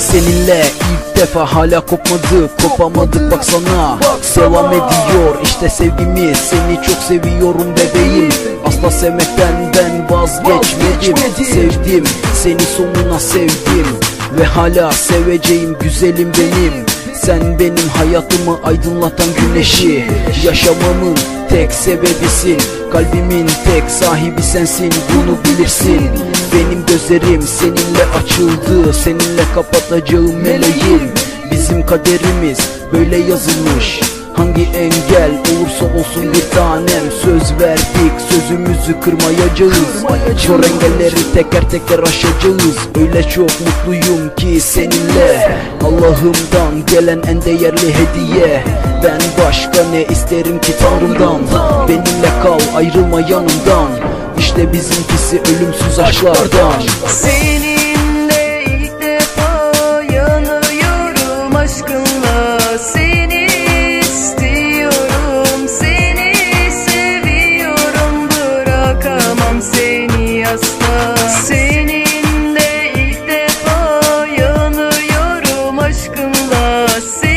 seninle. İlk defa hala kopmadık Kopamadık baksana. Devam ediyor işte sevgimiz. Seni çok seviyorum bebeğim. Asla sevmekten ben vazgeçmedim. Sevdim seni sonuna sevdim. Ve hala seveceğim güzelim benim. Sen hayatımı aydınlatan güneşi Yaşamamın tek sebebisin. Kalbimin tek sahibi sensin bunu bilirsin. Benim gözlerim seninle açıldı Seninle kapatacağım meleğim. Bizim kaderimiz böyle yazılmış Hangi engel olursa olsun bir tanem. Söz verdik sözümüzü kırmayacağız. Zor engelleri teker teker aşacağız. Öyle çok mutluyum ki seninle. Allah'ımdan gelen en değerli hediye. Ben başka ne isterim ki Tanrımdan? Benimle kal ayrılma yanımdan. İşte bizimkisi ölümsüz aşklardan. Seninle Seninle